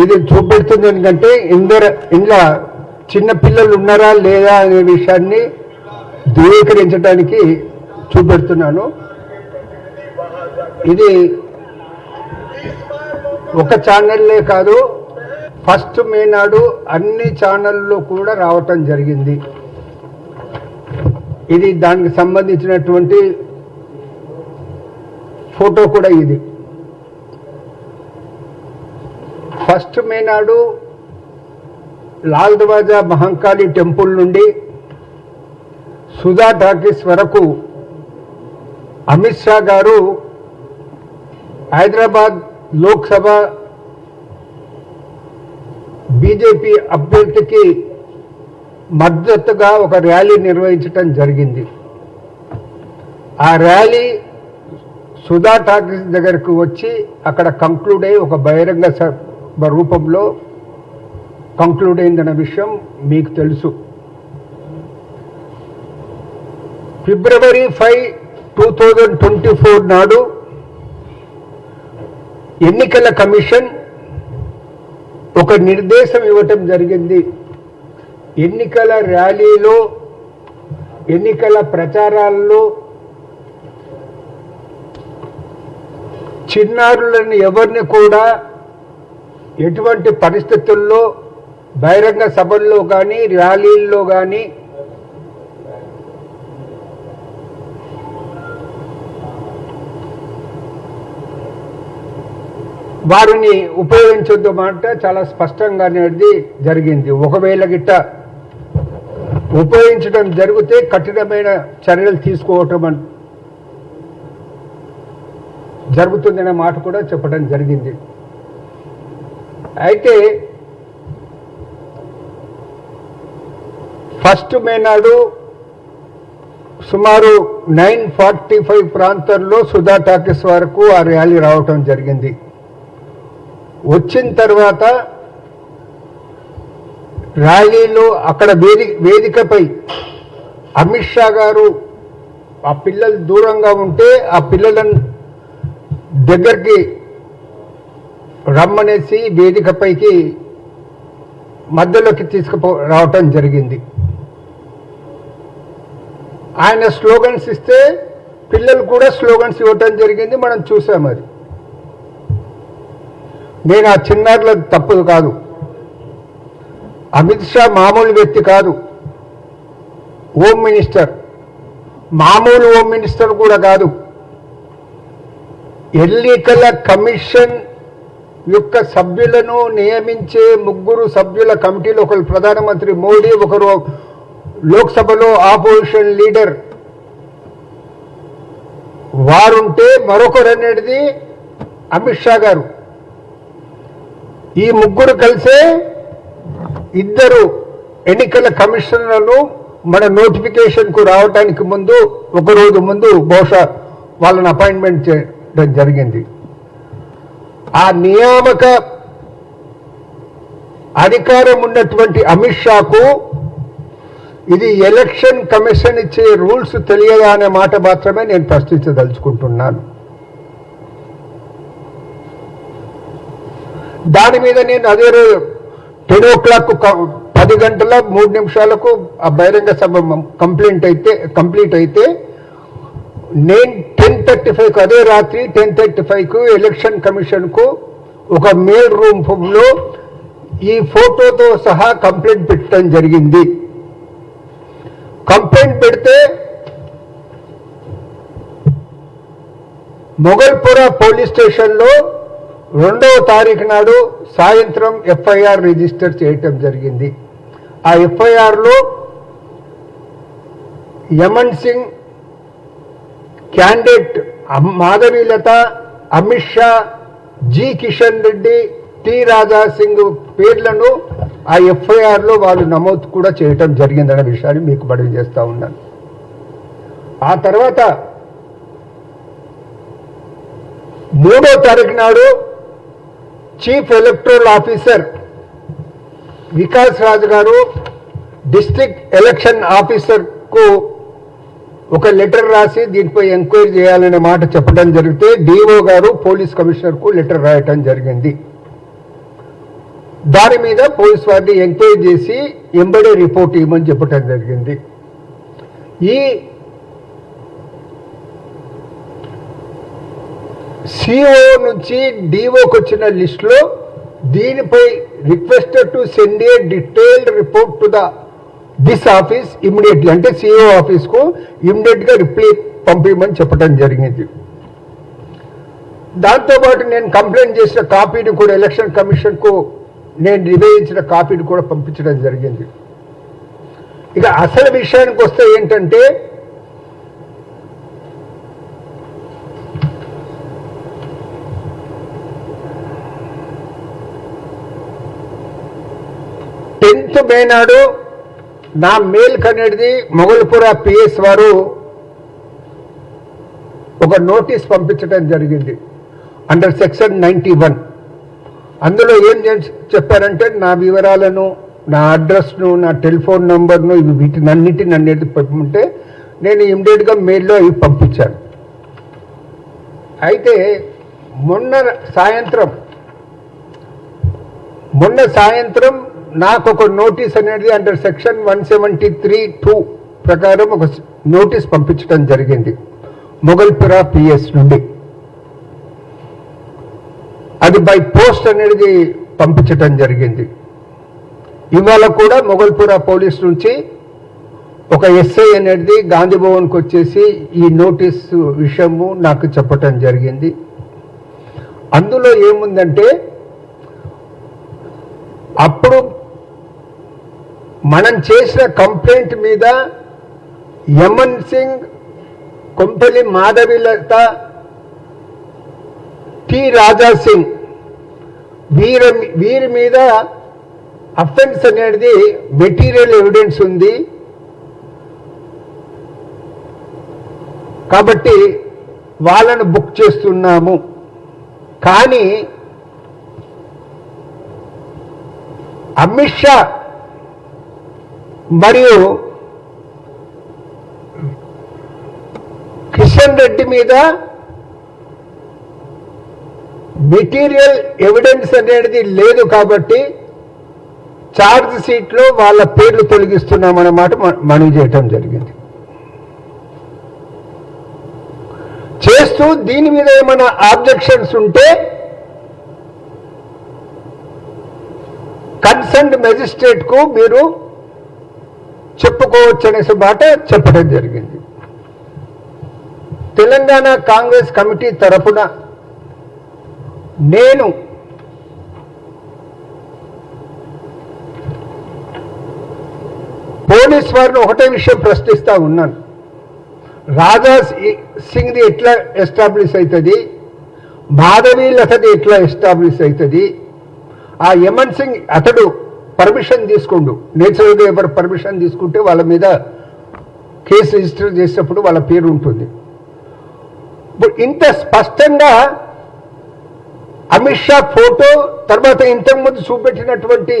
ఇది చూపెడుతుంది ఎందుకంటే ఇందర ఇందులో చిన్న పిల్లలు ఉన్నారా లేదా అనే విషయాన్ని ధృవీకరించడానికి చూపెడుతున్నాను. ఇది ఒక ఛానల్లే కాదు ఫస్ట్ మే నాడు అన్ని ఛానల్లో కూడా రావటం జరిగింది. ఇది దానికి సంబంధించినటువంటి ఫోటో కూడా ఇది. ఫస్ట్ మే నాడు లాల్ దర్వాజా మహంకాళి టెంపుల్ నుండి సుధా టాకీస్ వరకు అమిత్ షా గారు హైదరాబాద్ లోక్సభ బీజేపీ అభ్యర్థికి మద్దతుగా ఒక ర్యాలీ నిర్వహించటం జరిగింది. ఆ ర్యాలీ సుధా టాకీస్ దగ్గరకు వచ్చి అక్కడ కంక్లూడ్ అయ్యి ఒక బహిరంగ సభ రూపంలో కంక్లూడ్ అయిందన్న విషయం మీకు తెలుసు. February five two thousand twenty four నాడు ఎన్నికల కమిషన్ ఒక నిర్దేశం ఇవ్వటం జరిగింది. ఎన్నికల ర్యాలీలో ఎన్నికల ప్రచారాల్లో చిన్నారులను ఎవరిని కూడా ఎటువంటి పరిస్థితుల్లో బహిరంగ సభల్లో కానీ ర్యాలీల్లో కానీ వారిని ఉపయోగించొద్దు మాట చాలా స్పష్టంగా అనేది జరిగింది. ఒకవేళ గిట్ట ఉపయోగించడం జరిగితే కఠినమైన చర్యలు తీసుకోవటం జరుగుతుందనే మాట కూడా చెప్పడం జరిగింది. అయితే ఫస్ట్ మే నాడు సుమారు నైన్ ఫార్టీ ఫైవ్ ప్రాంతంలో సుధా టాకీస్ వరకు ఆ ర్యాలీ రావటం జరిగింది. వచ్చిన తర్వాత ర్యాలీలో అక్కడ వేది వేదికపై అమిత్ షా గారు ఆ పిల్లలు దూరంగా ఉంటే ఆ పిల్లలను దగ్గరికి రమ్మనేసి వేదికపైకి మధ్యలోకి తీసుకుపో రావటం జరిగింది. ఆయన స్లోగన్స్ ఇస్తే పిల్లలు కూడా స్లోగన్స్ ఇవ్వటం జరిగింది మనం చూసాం అది. నేను ఆ చిన్నారుల తప్పుదు కాదు. అమిత్ షా మామూలు వ్యక్తి కాదు. Home minister. మామూలు హోమ్ మినిస్టర్ కూడా కాదు. ఎన్నికల కమిషన్ యొక్క సభ్యులను నియమించే ముగ్గురు సభ్యుల కమిటీలో ఒకరు ప్రధానమంత్రి మోడీ ఒకరు లోక్సభలో ఆపోజిషన్ లీడర్. వారుంటే మరొకరు అనేది అమిత్ షా గారు. ఈ ముగ్గురు కలిసే ఇద్దరు ఎన్నికల కమిషనర్లను మన నోటిఫికేషన్కు రావడానికి రావటానికి ముందు ఒక రోజు ముందు బహుశా వాళ్ళని అపాయింట్మెంట్ చేయడం జరిగింది. ఆ నియామక అధికారం ఉన్నటువంటి అమిత్ షాకు ఇది ఎలక్షన్ కమిషన్ ఇచ్చే రూల్స్ తెలియదా అనే మాట మాత్రమే నేను ప్రశ్నించదలుచుకుంటున్నాను. దాని మీద నేను అదే రోజు టెన్ ఓ క్లాక్ పది గంటల మూడు నిమిషాలకు ఆ బహిరంగ సభ కంప్లైంట్ అయితే కంప్లీట్ అయితే నేను థర్టీ ఫైవ్కు అదే రాత్రి టెన్ థర్టీ ఫైవ్కు ఎలక్షన్ కమిషన్కు ఒక మెయిల్ రూమ్లో ఈ ఫోటోతో సహా కంప్లైంట్ పెట్టడం జరిగింది. కంప్లైంట్ పెడితే మొగల్పుర పోలీస్ స్టేషన్లో రెండవ తారీఖు నాడు సాయంత్రం ఎఫ్ఐఆర్ రిజిస్టర్ చేయటం జరిగింది. ఆ ఎఫ్ఐఆర్లో Yaman Singh candidate Madhavilatha Amit Shah G Kishan Reddy T Raja Singh పేర్లను ఆ ఎఫ్ఐఆర్లో వాళ్ళు నమోదు కూడా చేయటం జరిగిందనే విషయాన్ని మీకు బడి చేస్తా ఉన్నాను. ఆ తర్వాత మూడో తారీఖు నాడు chief electoral officer Vikas Raju garu district election ఆఫీసర్కు ఒక లెటర్ రాసి దీనిపై ఎంక్వైరీ చేయాలనే మాట చెప్పడం జరిగితే డిఓ గారు పోలీస్ కమిషనర్కు లెటర్ రాయటం జరిగింది. దాని మీద పోలీస్ వారిని ఎంక్వైరీ చేసి ఎంబడే రిపోర్ట్ ఇవ్వమని చెప్పడం జరిగింది. ఈ సిఓ నుంచి డిఓకి వచ్చిన లిస్టులో దీనిపై requested to send a detailed report to the this office immediately అంటే సిఓ ఆఫీస్కు ఇమ్మీడియట్గా రిప్లై పంపించమని చెప్పడం జరిగింది. దాంతోపాటు నేను కంప్లైంట్ చేసిన కాపీని కూడా ఎలక్షన్ కమిషన్కు నేను నివేదించిన కాపీని కూడా పంపించడం జరిగింది. ఇక అసలు విషయానికి వస్తే ఏంటంటే టెన్త్ మే నాడు నా మెయిల్ అనేది మొగల్పుర పిఎస్ వారు ఒక నోటీస్ పంపించడం జరిగింది. అండర్ సెక్షన్ నైంటీ వన్ అందులో ఏం చెప్పారంటే నా వివరాలను నా అడ్రస్ను నా టెలిఫోన్ నంబర్ను ఇవి వీటిని అన్నిటిని అన్నిటి పంపమంటే నేను ఇమ్మీడియట్గా మెయిల్లో ఇవి పంపించాను. అయితే మొన్న సాయంత్రం మొన్న సాయంత్రం నాకు ఒక నోటీస్ అనేది under section one seventy three two ప్రకారం ఒక నోటీస్ పంపించడం జరిగింది. మొగల్పురా పిఎస్ నుండి. అది బై పోస్ట్ అనేది పంపించటం జరిగింది. ఇవాళ కూడా మొగల్పురా పోలీస్ నుంచి ఒక ఎస్ఐ అనేది గాంధీ భవన్కి వచ్చేసి ఈ నోటీస్ విషయము నాకు చెప్పటం జరిగింది. అందులో ఏముందంటే అప్పుడు మనం చేసిన కంప్లైంట్ మీద యమన్ సింగ్ కొంపల్లి మాధవిలత టి రాజా సింగ్ వీరి వీరి మీద అఫెన్స్ అనేది మెటీరియల్ ఎవిడెన్స్ ఉంది. కాబట్టి వాళ్ళను బుక్ చేస్తున్నాము. కానీ అమిత్ షా మరియు కిషన్ రెడ్డి మీద మెటీరియల్ ఎవిడెన్స్ అనేది లేదు కాబట్టి ఛార్జ్ షీట్లో వాళ్ళ పేర్లు తొలగిస్తున్నామన్నమాట మనవి చేయటం జరిగింది. చేస్తూ దీని మీద ఏమైనా ఆబ్జెక్షన్స్ ఉంటే కన్సర్న్ మెజిస్ట్రేట్కు మీరు చెప్పుకోవచ్చు అనేసి మాట చెప్పడం జరిగింది. తెలంగాణ కాంగ్రెస్ కమిటీ తరపున నేను పోలీస్ వారిని ఒకటే విషయం ప్రశ్నిస్తా ఉన్నాను. రాజా సింగ్ది ఎట్లా ఎస్టాబ్లిష్ అవుతుంది మాధవీ లతది ఎట్లా ఎస్టాబ్లిష్ అవుతుంది ఆ యమన్ సింగ్ అతడు పర్మిషన్ తీసుకుండు. నేచురల్గా ఎవరు పర్మిషన్ తీసుకుంటే వాళ్ళ మీద కేసు రిజిస్టర్ చేసినప్పుడు వాళ్ళ పేరు ఉంటుంది. ఇప్పుడు ఇంత స్పష్టంగా అమిత్ షా ఫోటో తర్వాత ఇంతకుముందు చూపెట్టినటువంటి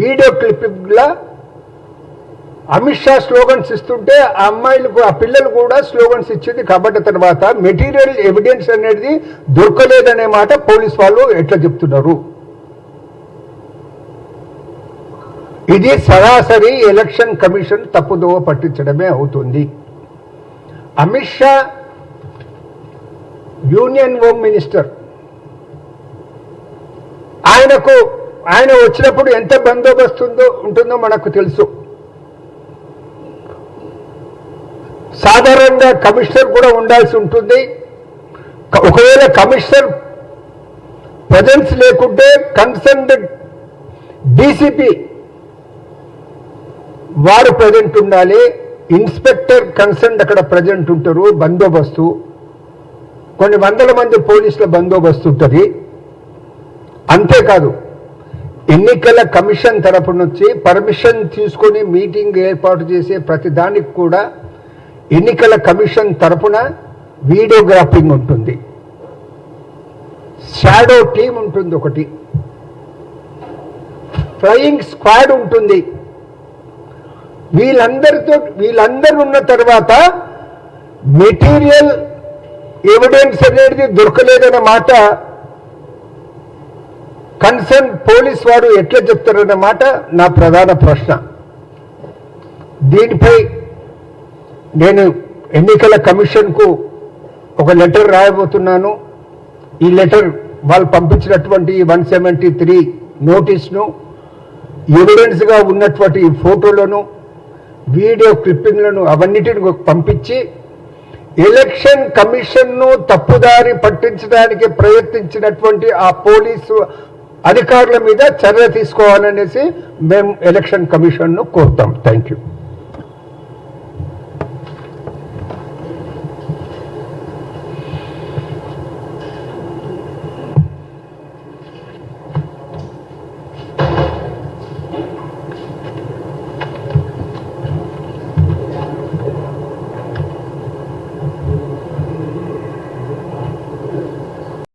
వీడియో క్లిప్లా అమిత్ షా స్లోగన్స్ ఇస్తుంటే ఆ అమ్మాయిలకు ఆ పిల్లలు కూడా స్లోగన్స్ ఇచ్చింది. కాబట్టి తర్వాత మెటీరియల్ ఎవిడెన్స్ అనేది దొరకలేదనే మాట పోలీస్ వాళ్ళు ఎట్లా చెప్తున్నారు? ఇది సరాసరి ఎలక్షన్ కమిషన్ తప్పుదోవ పట్టించడమే అవుతుంది. Amit Shah union home minister. ఆయనకు ఆయన వచ్చినప్పుడు ఎంత బందోబస్తు ఉంటుందో మనకు తెలుసు. సాధారణంగా కమిషనర్ కూడా ఉండాల్సి ఉంటుంది. ఒకవేళ కమిషనర్ ప్రజెన్స్ లేకుంటే కన్సర్న్ డీసీపీ వారు ప్రజెంట్ ఉండాలి. ఇన్స్పెక్టర్ కన్సర్న్ అక్కడ ప్రజెంట్ ఉంటారు. బందోబస్తు. కొన్ని వందల మంది పోలీసుల బందోబస్తు ఉంటుంది. అంతేకాదు ఎన్నికల కమిషన్ తరపు నుంచి పర్మిషన్ తీసుకొని మీటింగ్ ఏర్పాటు చేసే ప్రతిదానికి కూడా ఎన్నికల కమిషన్ తరపున వీడియోగ్రాఫింగ్ ఉంటుంది. షాడో టీం ఉంటుంది ఒకటి. ఫ్లయింగ్ స్క్వాడ్ ఉంటుంది. వీళ్ళందరితో వీళ్ళందరూ ఉన్న తర్వాత మెటీరియల్ ఎవిడెన్స్ అనేది దొరకలేదన్న మాట కన్సర్న్ పోలీస్ వారు ఎట్లా చెప్తారన్న మాట నా ప్రధాన ప్రశ్న. దీనిపై నేను ఎన్నికల కమిషన్కు ఒక లెటర్ రాయబోతున్నాను. ఈ లెటర్ వాళ్ళు పంపించినటువంటి వన్ సెవెంటీ త్రీ నోటీస్ను ఎవిడెన్స్గా ఉన్నటువంటి ఈ ఫోటోలను వీడియో క్లిప్పింగ్లను అవన్నిటిని పంపించి ఎలక్షన్ కమిషన్ను తప్పుదారి పట్టించడానికి ప్రయత్నించినటువంటి ఆ పోలీసు అధికారుల మీద చర్య తీసుకోవాలనేసి మేము ఎలక్షన్ కమిషన్ను కోరుతాం. Thank you.